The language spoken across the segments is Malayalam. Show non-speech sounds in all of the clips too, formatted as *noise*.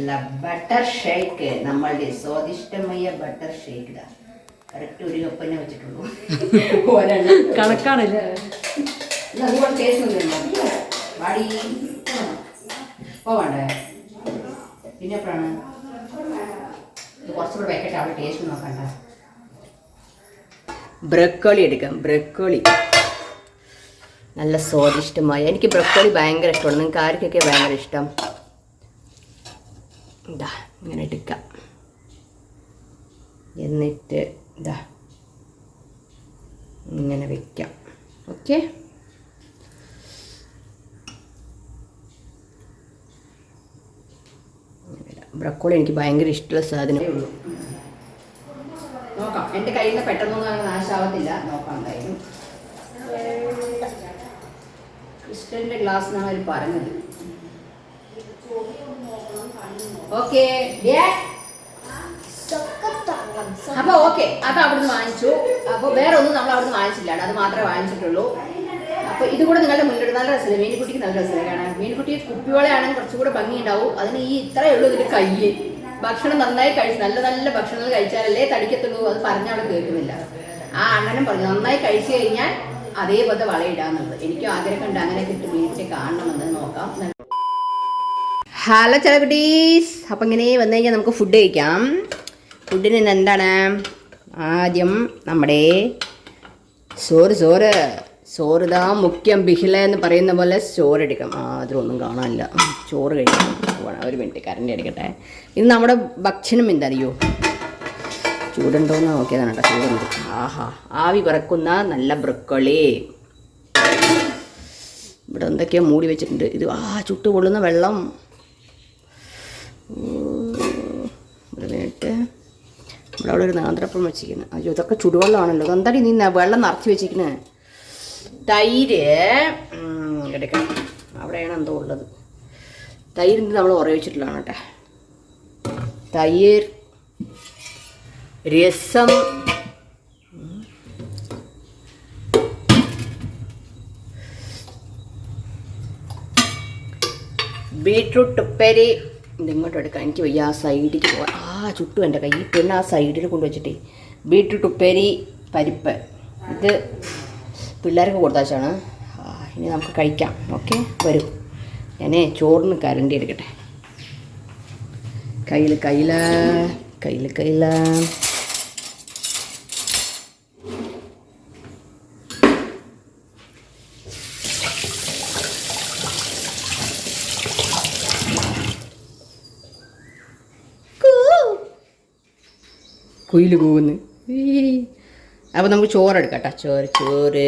നല്ല ബട്ടർ ഷേക്ക് നമ്മളുടെ സ്വാദിഷ്ടമായ ബട്ടർ ഷേക്ക് ഇതാ. കറക്റ്റ് ഒരു കപ്പന്നെ വെച്ചിട്ടുള്ളൂ. കണക്കാണില്ല? അതുപോലെ ടേസ്റ്റ് ഒന്നുമില്ല വാടി. ഇപ്പോൾ വേണ്ടേ? പിന്നെ എപ്പോഴാണ്? കുറച്ചുകൂടെ വെക്കട്ടെ. അവിടെ ടേസ്റ്റ് നോക്കണ്ട. ബ്രക്കോളി എടുക്കാം. ബ്രക്കോളി. നല്ല സ്വാദിഷ്ടമായി. എനിക്ക് ബ്രക്കോളി ഭയങ്കര ഇഷ്ടമാണ്. നിങ്ങൾക്ക് ആർക്കൊക്കെ ഭയങ്കര ഇഷ്ടം? ഇതാ ഇങ്ങനെ എടുക്കാം. എന്നിട്ട് ഇതാ ഇങ്ങനെ വെക്കാം. ഓക്കെ? ബ്രക്കോളി എനിക്ക് ഭയങ്കര ഇഷ്ടമുള്ള സാധനമേ ഉള്ളൂ. നോക്കാം. എന്റെ കയ്യിൽ നിന്ന് പെട്ടെന്നൊന്നും അങ്ങനെ നാശാവത്തില്ല. നോക്കാം എന്തായാലും. ക്രിസ്റ്റലിന്റെ ഗ്ലാസ് എന്നാണ് അവർ പറഞ്ഞത്. ഓക്കെ അപ്പൊ ഓക്കെ അത് അവിടുന്ന് വാങ്ങിച്ചു. അപ്പൊ വേറെ ഒന്നും നമ്മൾ അവിടുന്ന് വാങ്ങിച്ചില്ല അത് മാത്രമേ വാങ്ങിച്ചിട്ടുള്ളൂ. അപ്പൊ ഇത് കൂടെ നിങ്ങളുടെ മുന്നിൽ നല്ല രസമില്ല? മീൻകുട്ടിക്ക് നല്ല രസമില്ല കാണാൻ? മീൻകുട്ടി കുപ്പിവളയാണെങ്കിൽ കുറച്ചുകൂടെ ഭംഗി ഉണ്ടാവും അതിന് ഈ ഇത്രയേ ഉള്ളൂ ഇതിന്റെ കയ്യ് ഭക്ഷണം നന്നായി കഴിച്ച് നല്ല നല്ല ഭക്ഷണങ്ങൾ കഴിച്ചാലല്ലേ തടിക്കത്തുള്ളൂ. അത് പറഞ്ഞവിടെ കേൾക്കുന്നില്ല. ആ അണ്ണനും പറഞ്ഞു നന്നായി കഴിച്ചു കഴിഞ്ഞാൽ അതേപോലെ വളയിടാന്നുള്ളത് എനിക്കും ആഗ്രഹമുണ്ട് അങ്ങനെ കിട്ടും മീൻകുട്ടി കാണണമെന്ന്. നോക്കാം. ഹലോ ചെലക്കുട്ടീസ് അപ്പം ഇങ്ങനെ വന്നു കഴിഞ്ഞാൽ നമുക്ക് ഫുഡ് കഴിക്കാം. ഫുഡിന് എന്താണ്? ആദ്യം നമ്മുടെ സോറ് സോറ് സോറ് ഇതാ മുഖ്യം ബിഹില എന്ന് പറയുന്ന പോലെ ചോറ് എടുക്കാം അതിലൊന്നും കാണാനില്ല. ചോറ് കഴിക്കാം. ഒരു മിനിറ്റ് കറണ്ട് എടുക്കട്ടെ ഇത് നമ്മുടെ ഭക്ഷണം എന്താ ചൂടുണ്ടോയെന്ന് നോക്കിയതാണ് കേട്ടോ. ചൂടുണ്ട്. ആഹാ ആവി പറക്കുന്ന നല്ല ബ്രക്കോളി. ഇവിടെ എന്തൊക്കെയോ മൂടി വെച്ചിട്ടുണ്ട്. ഇത് ആ ചുട്ടുപൊള്ളുന്ന വെള്ളം. മിനിറ്റ് ഇവിടെ അവിടെ ഒരു നാന്ത്രപ്പം വെച്ചിരിക്കുന്നത് അയ്യോ ഇതൊക്കെ ചുടുവെള്ളമാണല്ലോ. എന്താടി നീ വെള്ളം നിറച്ച് വെച്ചിരിക്കുന്നത് തൈര് എടുക്കാം. അവിടെയാണ് എന്തോ ഉള്ളത്. തൈര് നമ്മൾ ഉറ വെച്ചിട്ടുള്ളതാണ് കേട്ടോ. തൈര് രസം ബീട്രൂട്ട് ഉപ്പേരി. ഇതിങ്ങോട്ട് എടുക്കാം എനിക്ക് വയ്യ ആ സൈഡിലേക്ക് പോകാം ആ ചുട്ടു എന്റെ കൈ. പിന്നെ ആ സൈഡിൽ കൊണ്ടുവച്ചിട്ടേ ബീട്രൂട്ട് ഉപ്പേരി പരിപ്പ്. ഇത് പിള്ളേർക്ക് കൊടുത്താച്ചാണ് ഇനി നമുക്ക് കഴിക്കാം. ഓക്കെ വരും. ഞാനേ ചോറിന് കരണ്ടി എടുക്കട്ടെ. കയ്യിൽ കയ്യില കയ്യിൽ കയ്യില. കുയിൽ കൂവുന്നു. അപ്പോൾ നമുക്ക് ചോറ് എടുക്കട്ടെ. ചോറ് ചോറ്.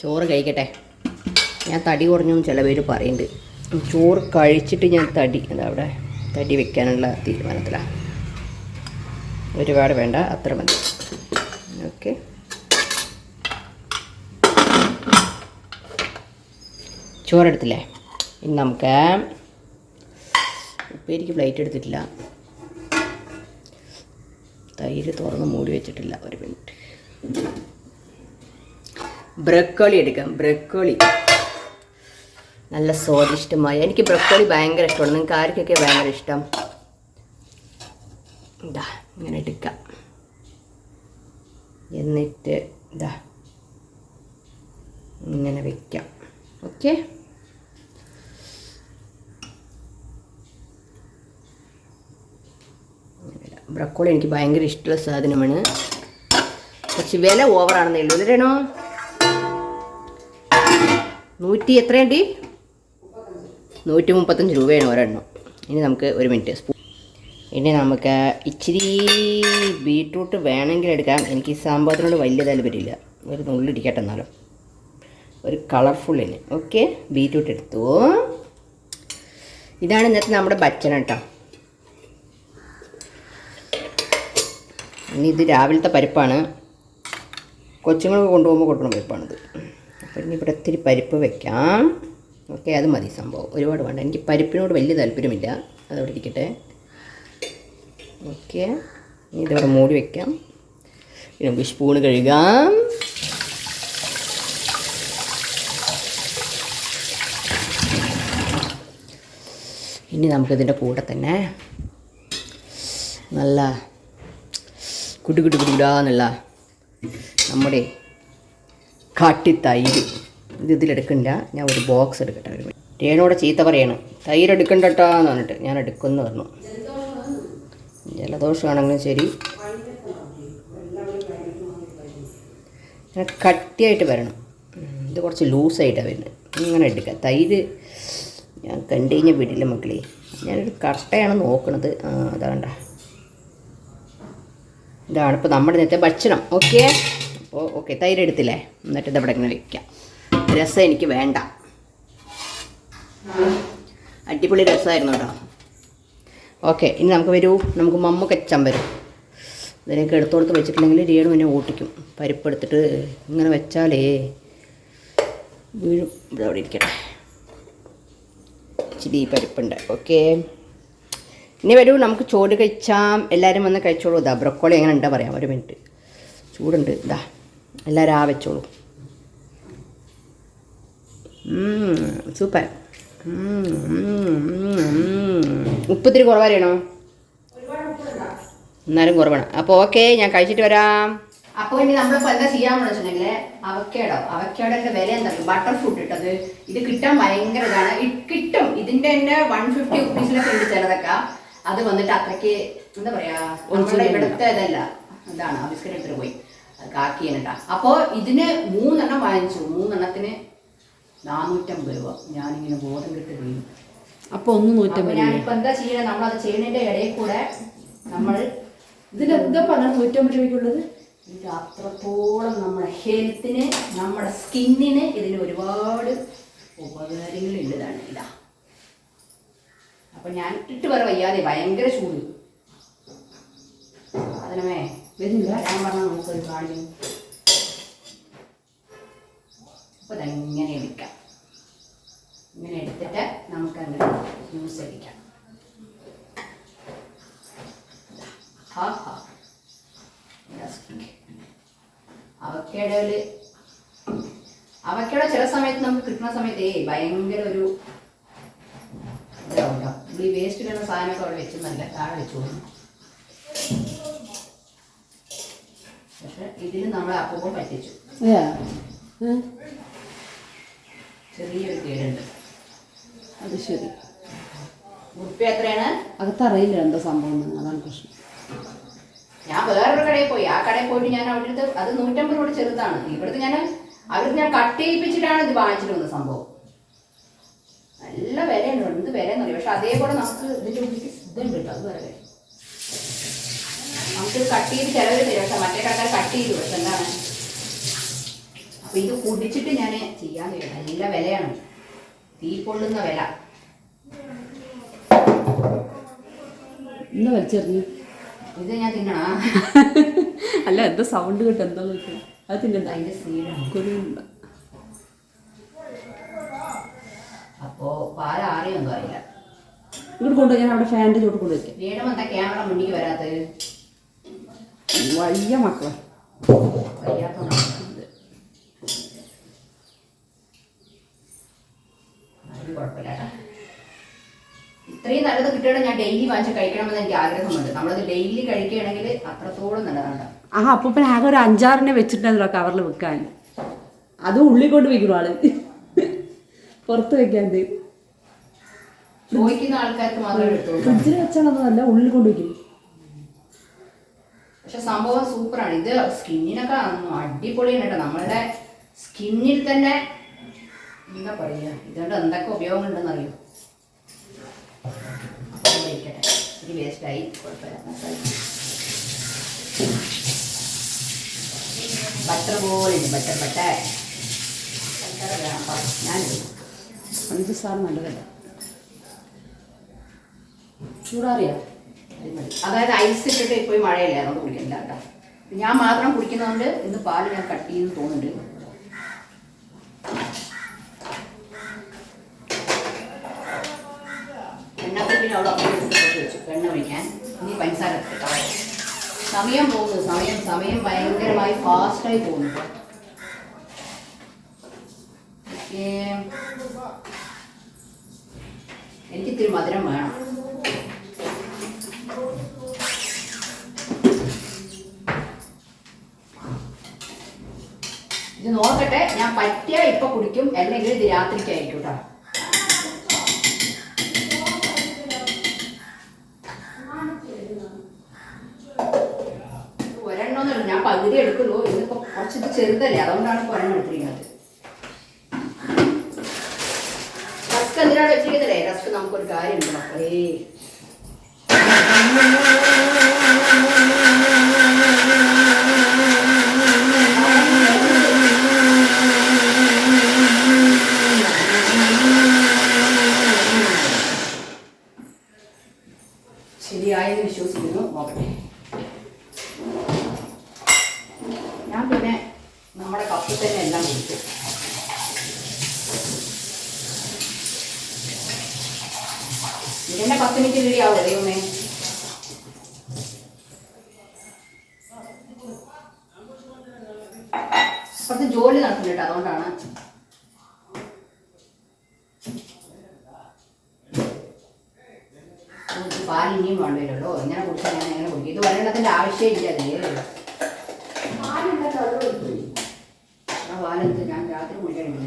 ചോറ് കഴിക്കട്ടെ. ഞാൻ തടി കുറഞ്ഞു ചില പേര് പറയുന്നുണ്ട്. ചോറ് കഴിച്ചിട്ട് ഞാൻ തടി എന്താ അവിടെ? തടി വെക്കാനുള്ള തീരുമാനത്തിലാണ് ഒരുപാട് വേണ്ട അത്ര മതി. ഓക്കെ. ചോറെടുത്തില്ലേ ഇനി നമുക്ക് ഉപ്പേരിക്ക് പ്ലേറ്റ് എടുത്തിട്ടില്ല. തൈര് തുറന്ന് മൂടി വെച്ചിട്ടില്ല. ഒരു മിനിറ്റ്. ബ്രക്കോളി എടുക്കാം. ബ്രക്കോളി. നല്ല സ്വാദിഷ്ടമായ. എനിക്ക് ബ്രക്കോളി ഭയങ്കര ഇഷ്ടമാണ്. നിങ്ങൾക്ക് ആർക്കൊക്കെ ഭയങ്കര ഇഷ്ടം ഇതാ ഇങ്ങനെ എടുക്കാം എന്നിട്ട് ഇതാ ഇങ്ങനെ വെക്കാം ഓക്കെ ബ്രക്കോളി എനിക്ക് ഭയങ്കര ഇഷ്ടമുള്ള സാധനമാണ്. കുറച്ച് വില ഓവറാണെന്നേ ഉള്ളൂ. ഇതിലാണോ നൂറ്റി എത്രയുണ്ട് നൂറ്റി മുപ്പത്തഞ്ച് രൂപയാണ് ഒരെണ്ണം. ഇനി നമുക്ക് ഒരു മിനിറ്റ്. സ്പൂൺ ഇനി നമുക്ക് ഇച്ചിരി ബീട്രൂട്ട് വേണമെങ്കിൽ എടുക്കാം. എനിക്ക് ഈ സംഭവത്തിനോട് വലിയ താല്പര്യമില്ല. ഒരു നുള്ളിരിക്കട്ടെ എന്നാലും. ഒരു കളർഫുള്ളിന് ഓക്കെ ബീറ്റ്റൂട്ട് എടുത്തു. ഇതാണ് ഇന്നത്തെ നമ്മുടെ ഭക്ഷണം കേട്ടോ. ഇനി ഇത് രാവിലത്തെ പരിപ്പാണ്. കൊച്ചുങ്ങൾക്ക് കൊണ്ടുപോകുമ്പോൾ കൊടുക്കുന്ന പരിപ്പാണിത്. അപ്പോൾ ഇനി ഇവിടെ ഇത്തിരി പരിപ്പ് വെക്കാം. ഓക്കെ അത് മതി സംഭവം. ഒരുപാട് വേണ്ട. എനിക്ക് പരിപ്പിനോട് വലിയ താല്പര്യമില്ല. അതവിടെ ഇരിക്കട്ടെ. ഓക്കെ ഇനി ഇതവിടെ മൂടി വെക്കാം. ഇനി നമുക്ക് സ്പൂണ് കഴുകാം. ഇനി നമുക്കിതിന്റെ കൂടെ തന്നെ നല്ല കുടു കുട്ടി കുടുകുടാന്നുള്ള നമ്മുടെ കാട്ടിത്തൈര് ഇത് ഇതിലെടുക്കണ്ട ഞാൻ ഒരു ബോക്സ് എടുക്കട്ടെ ഒരു രേണോടെ ചീത്ത പറയാണ്. തൈര് എടുക്കണ്ടട്ടോ എന്ന് പറഞ്ഞിട്ട് ഞാൻ എടുക്കുമെന്ന് പറഞ്ഞു. ജലദോഷമാണെങ്കിലും ശരി. കട്ടിയായിട്ട് വരണം. ഇത് കുറച്ച് ലൂസായിട്ടാണ് വരുന്നത്. ഇങ്ങനെ എടുക്കുക തൈര് ഞാൻ കണ്ടു കഴിഞ്ഞാൽ വിടില്ല മക്കളെ. ഞാനൊരു കട്ടയാണ് നോക്കണത്. അതാണ്ട ഇതാണ്. ഇപ്പോൾ നമ്മുടെ നേരത്തെ ഭക്ഷണം. ഓക്കെ അപ്പോൾ ഓക്കെ തൈര് എടുത്തില്ലേ? എന്നിട്ട് ഇതവിടെ ഇങ്ങനെ വെക്കാം. രസം എനിക്ക് വേണ്ട. അടിപൊളി രസമായിരുന്നു കേട്ടോ. ഓക്കെ ഇനി നമുക്ക് വരൂ. നമുക്ക് മമ്മ കച്ചാൻ വരും. ഇതിനൊക്കെ എടുത്തോടുത്ത് വെച്ചിട്ടുണ്ടെങ്കിൽ രേണു പിന്നെ ഓട്ടിക്കും പരിപ്പ് എടുത്തിട്ട് ഇങ്ങനെ വെച്ചാലേ വീഴും. ഇവിടെ അവിടെ ഇരിക്കട്ടെ. ഇച്ചിരി പരിപ്പുണ്ട്. ഓക്കെ ഇനി വരൂ നമുക്ക് ചോറ് കഴിച്ചാം. എല്ലാവരും വന്ന് കഴിച്ചോളൂ. ഇതാ ബ്രക്കോളി എങ്ങനെ ഉണ്ടാ പറയാം. ഒരു മിനിറ്റ്. ചൂടുണ്ട്. ഇതാ എല്ലാവരും ആ വെച്ചോളൂ. സൂപ്പർ. ഉപ്പത്തിരി കുറവാരണോ എന്നാലും കുറവാണ്. അപ്പോൾ ഓക്കെ ഞാൻ കഴിച്ചിട്ട് വരാം. അപ്പോൾ ഇനി നമ്മളിപ്പോൾ എന്താ ചെയ്യാൻ വെച്ചിട്ടുണ്ടെങ്കിൽ അവക്കേടോ അവക്കേടോന്റെ വില എന്താ? ബട്ടർ ഫ്രൂട്ട് ഇട്ടത്. ഇത് കിട്ടാൻ ഭയങ്കര ഇതാണ്. ഇത് കിട്ടും. ഇതിന്റെ തന്നെ വൺ ഫിഫ്റ്റി റുപ്പീസിലൊക്കെ ഉണ്ട് ചിലതൊക്കെ. അത് വന്നിട്ട് അത്രയ്ക്ക് എന്താ പറയാ നമ്മുടെ ഇവിടുത്തെ ഇതല്ല. ഇതാണ് ബിസ്ക്കറ്റ് എടുത്തിട്ട് പോയി കാക്കിയാണ് അപ്പോൾ ഇതിന് മൂന്നെണ്ണം വാങ്ങിച്ചു. മൂന്നെണ്ണത്തിന് നാനൂറ്റമ്പത് രൂപ. ഞാനിങ്ങനെ ബോധം കിട്ടി വീണു. അപ്പോൾ ഒന്ന് അപ്പൊ നൂറ്റമ്പത് ഞാനിപ്പോ എന്താ ചെയ്യണേ? നമ്മളത് ചെയ്യുന്നതിന്റെ ഇടയിൽ കൂടെ നമ്മൾ ഇതിൽ എന്താ പറഞ്ഞാൽ നൂറ്റമ്പത് രൂപയ്ക്കുള്ളത്? ഇത് അത്രത്തോളം നമ്മുടെ ഹെൽത്തിന് നമ്മുടെ സ്കിന്നിന് ഇതിന് ഒരുപാട് ഉപകാരങ്ങൾ ഉള്ളതാണ്. ഇതാ. അപ്പൊ ഞാൻ ഇട്ട് വേറെ വയ്യാതെ ഭയങ്കര ചൂട്. അതിനമേ വരുന്നില്ല. ഞാൻ പറഞ്ഞ നമുക്കൊരു കാണിക്കും അപ്പൊ ഇതെങ്ങനെ എടുക്കാം. ഇങ്ങനെ എടുത്തിട്ട് നമുക്കങ്ങനെ ജ്യൂസ് അടിക്കാം ഹാ ഹാ. അവക്കേടയിൽ അവക്കേടെ ചില സമയത്ത് നമുക്ക് കിട്ടുന്ന സമയത്ത് ഭയങ്കര ഒരു. നമ്മൾ ഈ വേസ്റ്റ് ഇടുന്ന സാധനമൊക്കെ അവിടെ വെച്ച് നല്ല താഴെ വെച്ചു കൊടുക്കണം പക്ഷെ ഇതിൽ നമ്മൾ അപ്പൂപ്പം പറ്റിച്ചു? ചെറിയൊരു കേടുണ്ട്. അത് ശരി. ഉപ്പ എത്രയാണ്? അകത്തറിയില്ല എന്താ സംഭവം അതാണ് പ്രശ്നം. ഞാൻ വേറൊരു കടയിൽ പോയി. ആ കടയിൽ പോയിട്ട് ഞാൻ അവിടുത്തെ അത് നൂറ്റമ്പത് രൂപ ചെറുതാണ്. ഇവിടുത്തെ ഞാൻ അവിടുത്തെ ഞാൻ കട്ട് ചെയ്യിപ്പിച്ചിട്ടാണ് ഇത് വാങ്ങിച്ചിട്ട് വന്ന സംഭവം. നല്ല വിലയുണ്ട് എന്ത് വിലയെന്ന് അറിയാം. പക്ഷെ അതേപോലെ നമുക്ക് ഇതിന്റെ ഉള്ളിൽ ഇതുണ്ട് കേട്ടോ. അത് വേറെ കാര്യം. നമുക്കിത് കട്ട് ചെയ്ത് ചിലവർ തരും. പക്ഷെ മറ്റേ കട്ട കട്ട് ചെയ്തു. പക്ഷെ എന്താണ്? അപ്പൊ ഇത് കുടിച്ചിട്ട് ഞാൻ ചെയ്യാൻ കഴിയും നല്ല വിലയാണ്. തീ പൊള്ളുന്ന വില. എന്താ വലിച്ചെറിഞ്ഞു. ഇത് ഞാൻ തിന്നണ? അല്ല എന്താ സൗണ്ട് കേട്ടോ എന്താ നോക്കിയത് അത് തിന്നണ്ട. അതിന്റെ സീഡാണ് കൊല്ലുന്നുണ്ട് അപ്പോ പാൽ ആറിയൊന്നും അറിയില്ല. ഇങ്ങോട്ട് കൊണ്ടുപോയി ഞാൻ അവിടെ ഫാനിന്റെ ചോട്ട് കൊണ്ടുവയ്ക്കാം വീണ്ടും എന്താ ക്യാമറ മുന്നിക്ക് വരാത്തത്. വലിയ മക്കളെ. വയ്യാത്തോണ്ടാണ്. ഇത്രയും നല്ലത് കിട്ടണം ഞാൻ ഡെയിലി വാങ്ങിച്ച് കഴിക്കണമെന്ന് എനിക്ക് ആഗ്രഹമുണ്ട്. നമ്മളത് ഡെയിലി കഴിക്കുകയാണെങ്കിൽ അത്രത്തോളം നല്ലതാണ്. ആ അപ്പൊ ആകെ ഒരു അഞ്ചാറിനെ വെച്ചിട്ടുണ്ടല്ലോ കവറിൽ വെക്കാൻ. അതും ഉള്ളിൽ കൊണ്ട് വെക്കണം ആൾ. പുറത്ത് വെക്കാൻ ചോദിക്കുന്ന ആൾക്കാർക്ക് മാത്രമേ എടുത്തോളൂ ഫ്രിഡ്ജിൽ വെച്ചാണെന്നല്ല ഉള്ളിൽ കൊണ്ട് വെക്കും പക്ഷെ സംഭവം സൂപ്പറാണ്. ഇത് സ്കിന്നിനൊക്കെ അടിപൊളിയാണ് കേട്ടോ. നമ്മളുടെ സ്കിന്നിൽ തന്നെ എന്താ പറയുക ഇതുകൊണ്ട് എന്തൊക്കെ ഉപയോഗങ്ങളുണ്ടെന്ന് അറിയോ ഇരിക്കട്ടെ വേസ്റ്റായി കുഴപ്പമില്ല. ബട്ടർ പോലെ ബട്ടർ ബട്ടർ. ഞാനിടും. പഞ്ചസാര നല്ലതല്ല. ചൂടാറിയാ? അത് അതായത് ഐസ് ഇട്ടിട്ട് ഇപ്പോൾ ഈ മഴയല്ലേ അതുകൊണ്ട് കുടിക്കണില്ല കേട്ടോ. ഞാൻ മാത്രം കുടിക്കുന്നതുകൊണ്ട് ഇന്ന് പാൽ ഞാൻ കട്ട് ചെയ്യുന്നു തോന്നുന്നുണ്ട്. എണ്ണക്കുപ്പിൽ അവിടെ വെച്ചു എണ്ണ ഒഴിക്കാൻ. ഇനി പഞ്ചസാര സമയം പോകുന്നു സമയം സമയം ഭയങ്കരമായി ഫാസ്റ്റായി പോകുന്നു. ഓക്കേ എനിക്ക് ഇത്തിരി മധുരം വേണം. ഇത് നോക്കട്ടെ ഞാൻ പറ്റിയ ഇപ്പൊ കുടിക്കും അല്ലെങ്കിൽ ഇത് രാത്രിക്കായിരിക്കും കേട്ടോ ഒരെണ്ണമൊന്നും ഞാൻ പകുതി എടുക്കുള്ളൂ ഇതിപ്പോ കുറച്ചിത് ചെറുതല്ലേ അതുകൊണ്ടാണ് ഒരെണ്ണം എടുത്തിരിക്കുന്നത് റസ്ക് വെച്ചിരിക്കുന്നതല്ലേ റസ്ക് നമുക്കൊരു കാര്യമുണ്ട് മക്കളേ. ശരിയായെന്ന് വിശ്വസിക്കുന്നു. നോക്കട്ടെ ഞാൻ പിന്നെ നമ്മുടെ കപ്പിൽ തന്നെ എല്ലാം കുടിക്കും ഇതിന്റെ പത്ത് മിനിറ്റ് റെഡി ആവും ദൈവമേ? കുറച്ച് ജോലി നടക്കുന്നുണ്ട് അതുകൊണ്ടാണ് നമുക്ക് പാൽ ഇനിയും വേണ്ടല്ലോ ഇങ്ങനെ കുടിച്ചാൽ ഞാൻ എങ്ങനെ കുടിക്കും ഇത് ഒരെണ്ണത്തിന്റെ ആവശ്യമില്ല അതിൽ ആ പാലെന്ത് ഞാൻ രാത്രി കുടിക്കണില്ല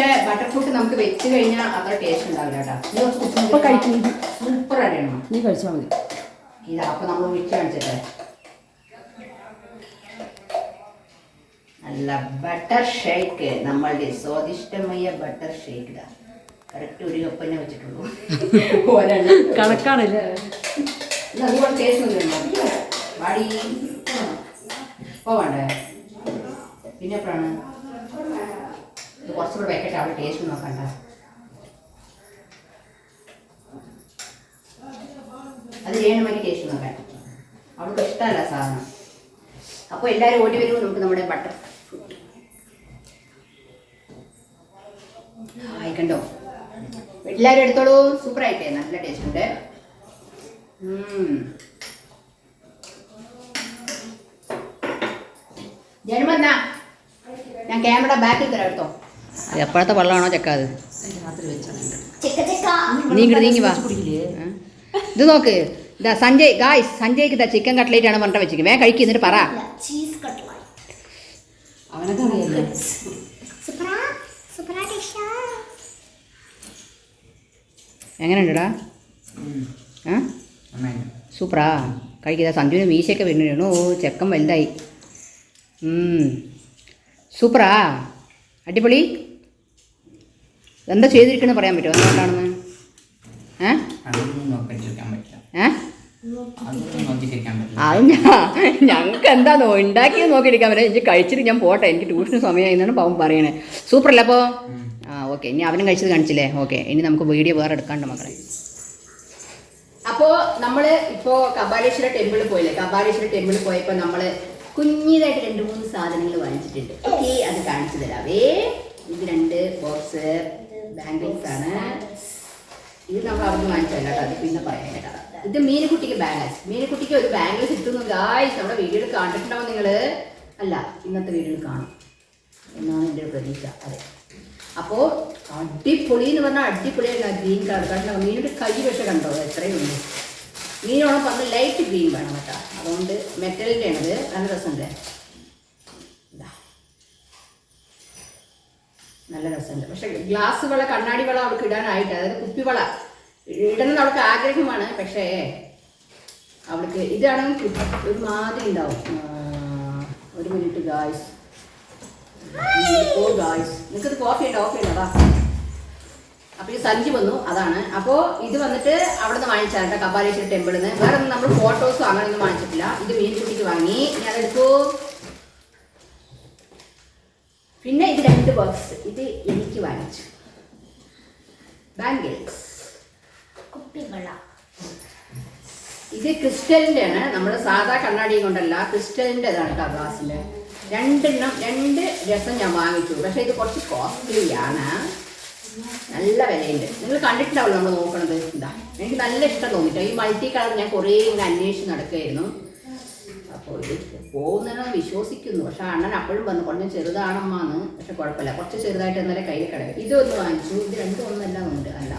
പക്ഷേ ബട്ടർ ഫ്രൂട്ട് നമുക്ക് വെച്ച് കഴിഞ്ഞാൽ അത്ര ടേസ്റ്റ് ഉണ്ടാവില്ല കേട്ടോ. ഇപ്പൊ കഴിക്കും സൂപ്പർ അറിയണം നീ കഴിച്ചാൽ മതി. ഇതാ അപ്പൊ നമ്മൾ ഒഴിച്ച് കാണിച്ചിട്ടെ. നല്ല ബട്ടർ ഷേക്ക് നമ്മളുടെ സ്വാദിഷ്ടമായ ബട്ടർ ഷേക്ക് ഇതാ. കറക്റ്റ് ഒരു കപ്പ് തന്നെ വെച്ചിട്ടുള്ളൂ. *laughs* കണക്കാണല്ലേ? അതുപോലെ ടേസ്റ്റ് ഒന്നും വാടി. പിന്നെ എപ്പോഴാണ്? കുറച്ചുകൂടെ വെക്കട്ടെ അവിടെ ടേസ്റ്റ് നോക്കണ്ട. അത് ചെയ്യണമെങ്കിൽ ടേസ്റ്റ് നോക്കാൻ. അവൾക്ക് ഇഷ്ടമല്ല സാധനം. അപ്പോൾ എല്ലാവരും ഓടി വരുമ്പോൾ നമുക്ക് നമ്മുടെ ബട്ടർ ആയി കണ്ടോ? എല്ലാവരും എടുത്തോളൂ. സൂപ്പർ ആയിട്ടേ നല്ല ടേസ്റ്റ് ഉണ്ട്. ജന്മന്നാ ഞാൻ ക്യാമറ ബാക്കിൽ തരാം കേട്ടോ എപ്പോഴത്തെ വെള്ളമാണോ ചെക്ക അത്? രാത്രി വെച്ചാണ് നീ ഇങ്ങോട്ട് നീങ്ങി വാ? ഇത് നോക്ക്. ഇതാ സഞ്ജയ് ഗായ്സ് സഞ്ജയ്ക്ക് ഇതാ ചിക്കൻ കട്ട്ലേറ്റ് ആണ് പറഞ്ഞിട്ട് വെച്ചിരിക്കുന്നത് വേഗം കഴിക്കും എന്നിട്ട് പറ. എങ്ങനെയുണ്ടടാ? സൂപ്പറാ കഴിക്കുക സഞ്ജുവിന് മീശയൊക്കെ വരുന്നുണ്ട്. ഓ ചെക്കൻ വലുതായി. സൂപ്പറാ അടിപൊളി. എന്താ ചെയ്തിരിക്കണെന്ന് പറയാൻ പറ്റുമോ? എന്തുകൊണ്ടാണെന്ന് ഏ? ഏ? അത് ഞങ്ങൾക്ക് എന്താണോ ഉണ്ടാക്കിയത് നോക്കിയിരിക്കാൻ പറ്റും എനിക്ക് കഴിച്ചിട്ട് ഞാൻ പോട്ടെ. എനിക്ക് ട്യൂഷന് സമയമായി എന്നാണ് പാവം പറയണേ. സൂപ്പർ അല്ലേ അപ്പോൾ ആ ഓക്കെ. ഇനി അവനും കഴിച്ചത് കാണിച്ചില്ലേ? ഓക്കെ. ഇനി നമുക്ക് വീഡിയോ വേറെ എടുക്കാണ്ട് മക്കളെ. അപ്പോൾ നമ്മൾ ഇപ്പോൾ കബാലേശ്വര ടെമ്പിളിൽ പോയില്ലേ? കബാലേശ്വര ടെമ്പിളിൽ പോയപ്പോൾ നമ്മൾ കുഞ്ഞിതായിട്ട് രണ്ട് മൂന്ന് സാധനങ്ങൾ വാങ്ങിച്ചിട്ടുണ്ട്. ഓക്കെ അത് കാണിച്ചു തരാവേ. ഇത് രണ്ട് ബോക്സ്. ബാംഗിൾസ് ആണ്. ഇത് നമ്മൾ അവിടുന്ന് വാങ്ങിച്ചല്ല കേട്ടോ. അത് പിന്നെ പറയാം കേട്ടോ. ഇത് മീനുകുട്ടിക്ക് ബാലൻസ് മീനുകുട്ടിക്ക് ഒരു ബാംഗിൾസ് കിട്ടുന്നു. ഗായ്സ് നമ്മുടെ വീഡിയോയിൽ കണ്ടിട്ടുണ്ടാവും നിങ്ങൾ അല്ല ഇന്നത്തെ വീഡിയോയിൽ കാണും. എന്നാണ് എന്റെ ഒരു പ്രതീക്ഷ. അതെ. അപ്പോൾ അടിപൊളി എന്ന് പറഞ്ഞാൽ അടിപൊളിയായിട്ട് ഗ്രീൻ കളർ കണ്ടോ മീനിന്റെ കൈ പക്ഷെ കണ്ടോ? എത്രയും ഉണ്ട്. മീനോളം പറഞ്ഞ് ലൈറ്റ് ഗ്രീൻ വേണം കേട്ടോ. അതുകൊണ്ട് മെറ്റലിന്റെ ആണത് നല്ല രസമുണ്ട്. നല്ല രസമുണ്ട്. പക്ഷെ ഗ്ലാസ് വള കണ്ണാടി വള അവൾക്ക് ഇടാനായിട്ട് അതായത് കുപ്പി കുപ്പിവള ഇടണം അവൾക്ക് ആഗ്രഹമാണ്. പക്ഷേ അവൾക്ക് ഇതാണ് ഒരു മാതിരി ഉണ്ടാവും. ഒരു മിനിറ്റ് ഗായ്സ് ഓ ഗായ്സ് നിങ്ങൾക്കത് കോഫി ഉണ്ട്? ഓഫി ഉണ്ടോ? അപ്പോൾ ഈ സഞ്ചി വന്നു. അതാണ്. അപ്പോൾ ഇത് വന്നിട്ട് അവിടെ നിന്ന് വാങ്ങിച്ചാൽ കപാലേശ്വര ടെമ്പിളിൽ നിന്ന് വേറെ നമ്മൾ ഫോട്ടോസും അങ്ങനെയൊന്നും വാങ്ങിച്ചിട്ടില്ല. ഇത് മീൻ മീൻകുട്ടിക്ക് വാങ്ങി. അതെടുക്കൂ. പിന്നെ ഇത് രണ്ട് ബോക്സ് ഇത് എനിക്ക് വാങ്ങിച്ചു. ബാംഗിൾസ് കുപ്പികള ഇത് ക്രിസ്റ്റലിന്റെ ആണ് നമ്മൾ സാധാ കണ്ണാടിയും കൊണ്ടല്ല ക്രിസ്റ്റലിന്റെ ഇതാണ് കേട്ടോ ഗ്ലാസ്സിന്റെ രണ്ടെണ്ണം രണ്ട് രസം ഞാൻ വാങ്ങിച്ചു. പക്ഷെ ഇത് കുറച്ച് കോസ്റ്റ്ലി ആണ്. നല്ല വിലയുണ്ട്. നിങ്ങൾ കണ്ടിട്ടുണ്ടാവില്ല നമ്മൾ നോക്കണത്. എന്താ എനിക്ക് നല്ല ഇഷ്ടം തോന്നിട്ടോ. ഈ മൾട്ടി കളർ ഞാൻ കുറേ ഇങ്ങനെ അന്വേഷിച്ച് നടക്കുകയായിരുന്നു അപ്പോൾ ഇത് പോകുന്നതിനൊന്ന് വിശ്വസിക്കുന്നു. പക്ഷെ അണ്ണൻ അപ്പോഴും വന്നു കുറഞ്ഞ ചെറുതാണമ്മാന്ന്. പക്ഷെ കുഴപ്പമില്ല. കുറച്ച് ചെറുതായിട്ട് എന്നാലേ കയ്യിൽ കിടക്കും. ഇതൊന്ന് വാങ്ങിച്ചു. ഇത് രണ്ടും ഒന്നല്ല ഉണ്ട്. അല്ല.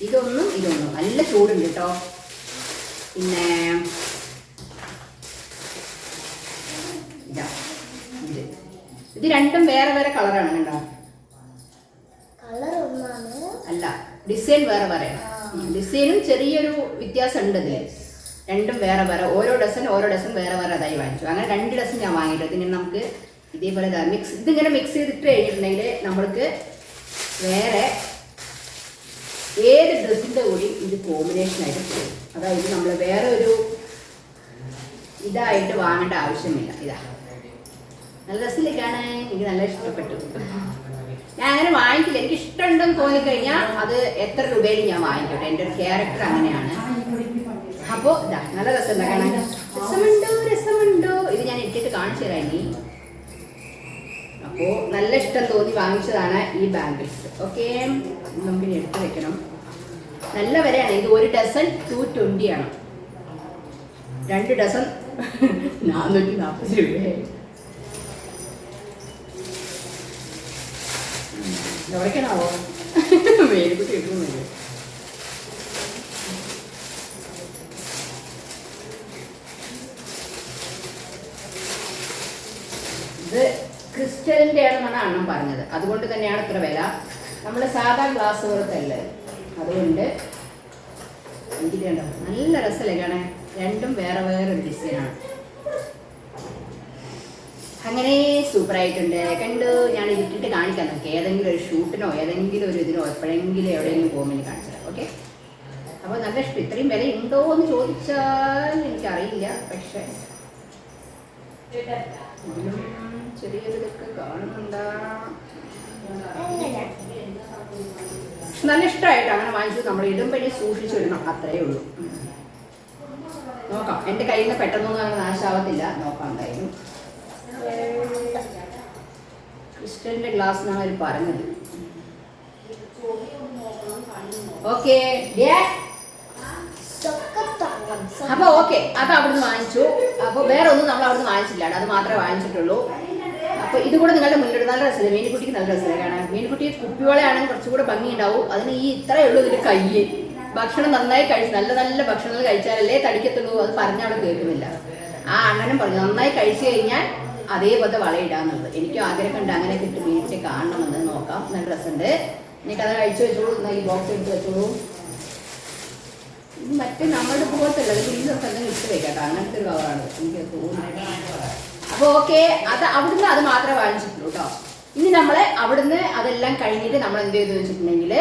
ഇതൊന്നും ഇതൊന്നും. നല്ല ചൂടുണ്ട് കേട്ടോ. പിന്നെ ഇതാ. ഇത്. ഇത് രണ്ടും വേറെ വേറെ കളറാണ് കണ്ടോ? അല്ല ഡിസൈൻ വേറെ വേറെ. ഡിസൈനും ചെറിയൊരു വ്യത്യാസം ഉണ്ട് ഇതിൽ രണ്ടും വേറെ വേറെ ഓരോ ഡസൻ ഓരോ ഡസൻ വേറെ വേറെ അതായി വാങ്ങിച്ചു. അങ്ങനെ രണ്ട് ഡസൻ ഞാൻ വാങ്ങിയിട്ട് പിന്നെ നമുക്ക് ഇതേപോലെ മിക്സ് ഇതിങ്ങനെ മിക്സ് ചെയ്തിട്ട് കഴിഞ്ഞിട്ടുണ്ടെങ്കിൽ നമ്മൾക്ക് വേറെ ഏത് ഡ്രസ്സിന്റെ കൂടി ഇത് കോമ്പിനേഷൻ ആയിട്ട് പോകും അതായത് നമ്മൾ വേറെ ഒരു ഇതായിട്ട് വാങ്ങേണ്ട ആവശ്യമില്ല. ഇതാ. നല്ല ഡ്രസ്സിലേക്കാണ് എനിക്ക് നല്ല ഇഷ്ടപ്പെട്ടു. ഞാൻ അങ്ങനെ വാങ്ങിക്കില്ല. എനിക്ക് ഇഷ്ടമുണ്ടെന്ന് തോന്നിക്കഴിഞ്ഞാൽ അത് എത്ര രൂപയിൽ ഞാൻ വാങ്ങിക്കട്ടെ? എന്റെ ഒരു ക്യാരക്ടർ അങ്ങനെയാണ്. അപ്പോൾ ഇതാ നല്ല രസം രസമുണ്ടോ രസമുണ്ടോ? ഇത് ഞാൻ ഇട്ടിട്ട് കാണിച്ചു തരാം ഇനി. അപ്പോൾ നല്ല ഇഷ്ടം തോന്നി വാങ്ങിച്ചതാണ് ഈ ബാംഗിൾസ് ഓക്കെ നമുക്ക് ഇനി എടുത്ത് വെക്കണം. നല്ല വിലയാണ്. ഇത് ഒരു ഡസൺ ടു ട്വന്റി ആണ്. രണ്ട് ഡസൺ *laughs* നാനൂറ്റി നാൽപ്പത് രൂപയായി എവിടേക്കാണാവോ വേലിക്കുട്ടി *laughs* കിട്ടുന്നില്ല ഇത് ക്രിസ്റ്റലിന്റെ ആണെന്നാണ് അണ്ണം പറഞ്ഞത്. അതുകൊണ്ട് തന്നെയാണ് ഇത്ര വില. നമ്മൾ സാധാ ഗ്ലാസ് പോലത്തെ അല്ല അതുകൊണ്ട് എനിക്ക് നല്ല രസമല്ലേ കാണേ രണ്ടും വേറെ വേറെ ഡിസൈനാണ് അങ്ങനെ സൂപ്പർ ആയിട്ടുണ്ട്. കണ്ടു? ഞാൻ ഇതിട്ടിട്ട് കാണിക്കാൻ നോക്കി ഏതെങ്കിലും ഒരു ഷൂട്ടിനോ ഏതെങ്കിലും ഒരു ഇതിനോ എപ്പോഴെങ്കിലും എവിടെയെങ്കിലും പോകുമ്പോൾ കാണിച്ചത് ഓക്കെ അപ്പോൾ നല്ല ഇഷ്ടം. ഇത്രയും വില ഉണ്ടോ എന്ന് ചോദിച്ചാൽ എനിക്കറിയില്ല. പക്ഷേ ഇതിലും ചെറിയൊരു ഇതൊക്കെ കാണുന്നുണ്ടാ നല്ല ഇഷ്ടമായിട്ട് അങ്ങനെ വാങ്ങിച്ചു നമ്മൾ ഇടുമ്പഴേ സൂക്ഷിച്ചിടണം അത്രയേ ഉള്ളൂ. നോക്കാം. എന്റെ കയ്യിൽ നിന്ന് പെട്ടെന്നൊന്നും അങ്ങനെ നാശാവത്തില്ല. നോക്കാം എന്തായാലും. ക്രിസ്റ്റലിന്റെ ഗ്ലാസ് എന്നാണ് അവർ പറഞ്ഞത്. ഓക്കെ. അപ്പൊ ഓക്കെ. അത് അവിടുന്ന് വാങ്ങിച്ചു. അപ്പൊ വേറെ ഒന്നും നമ്മൾ അവിടുന്ന് വാങ്ങിച്ചില്ല. അത് മാത്രമേ വാങ്ങിച്ചിട്ടുള്ളൂ. അപ്പൊ ഇത് കൂടെ നിങ്ങളുടെ മുന്നിൽ നല്ല രസമില്ല മീൻകുട്ടിക്ക് നല്ല രസമില്ല കാണാൻ? മീൻകുട്ടി കുപ്പിയോളെയാണെങ്കിൽ കുറച്ചുകൂടെ ഭംഗിയുണ്ടാവും. അതിന് ഈ ഇത്രയേ ഉള്ളൂ ഇതിന്റെ കൈ ഭക്ഷണം നന്നായി കഴിച്ച് നല്ല നല്ല ഭക്ഷണങ്ങൾ കഴിച്ചാലല്ലേ തടിക്കത്തുള്ളൂ. അത് പറഞ്ഞാൽ കേൾക്കുന്നില്ല. ആ അണ്ണനും പറഞ്ഞു നന്നായി കഴിച്ചു കഴിഞ്ഞാൽ അതേപോലത്തെ വളയിടാന്നുള്ളത്. എനിക്കും ആഗ്രഹമുണ്ട് അങ്ങനെ കിട്ടി. മേടിച്ച് കാണണമെന്ന് നോക്കാം. നല്ല രസമുണ്ട്. എനിക്കത് കഴിച്ചു വെച്ചോളൂ. എന്നാൽ ഈ ബോക്സ് എടുത്ത് വെച്ചോളൂ. മറ്റേ നമ്മളുടെ പോലത്തെ ഉള്ളത് ഇത് ഇന്നൊക്കെ എന്തെങ്കിലും ഇട്ട് വെക്കട്ടോ അങ്ങനത്തെ ഒരു കവറാണ് എനിക്ക് തോന്നുന്നത് അപ്പോൾ ഓക്കെ അത് അവിടുന്ന് അത് മാത്രമേ വാങ്ങിച്ചിട്ടുള്ളൂ കേട്ടോ ഇനി നമ്മളെ അവിടുന്ന് അതെല്ലാം കഴിഞ്ഞിട്ട് നമ്മൾ എന്ത് ചെയ്തു വെച്ചിട്ടുണ്ടെങ്കിൽ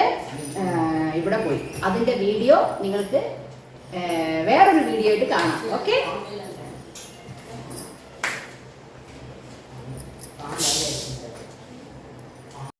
ഇവിടെ പോയി. അതിന്റെ വീഡിയോ നിങ്ങൾക്ക് വേറൊരു വീഡിയോ ആയിട്ട് കാണാം. ഓക്കെ